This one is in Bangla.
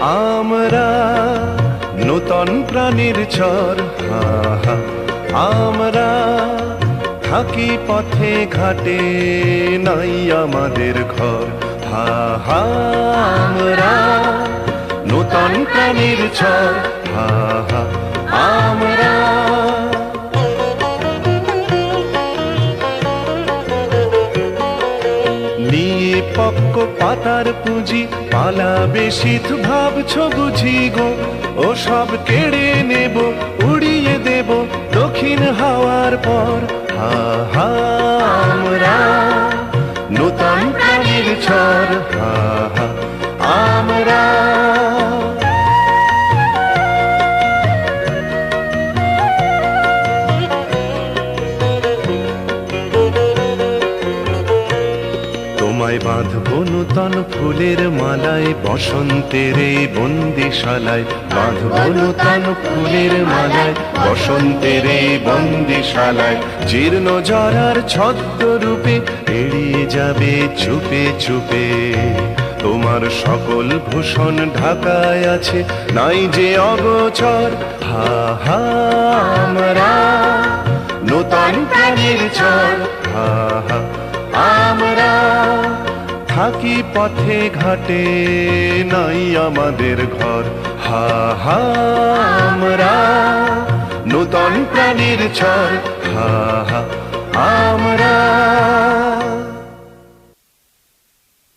আমরা নূতন প্রাণীর চর হা আমরা থাকি পথে ঘাটে, নাই আমাদের ঘর, হা হা। আমরা নূতন প্রাণীর চর হা পক্ক পাতার পুঁজি, পালা বেশি ভাবছ বুঝি গো? ও সব কেড়ে নেব, উড়িয়ে দেব দক্ষিণ হাওয়ার পর। হা হা আমরা নূতন প্রাণীর ছর তোমায় বাঁধবো নূতন ফুলের মালায়, বসন্তের এই বন্দিশালায়। বাঁধবো নূতন ফুলের মালায়, বসন্তের এই বন্দিশালায়। জীর্ণ জরার ছদ্ম রূপে এড়িয়ে যাবে চুপে চুপে। তোমার সকল ভূষণ ঢাকায় আছে, নাই যে অগোচর। হা হা, আমরা নূতন প্রাণীর চর হা হা, আমরা থাকি পথে ঘাটে, নাই আমাদের ঘর। হা হা, আমরা নূতন প্রাণীর ছর হা হা, আমরা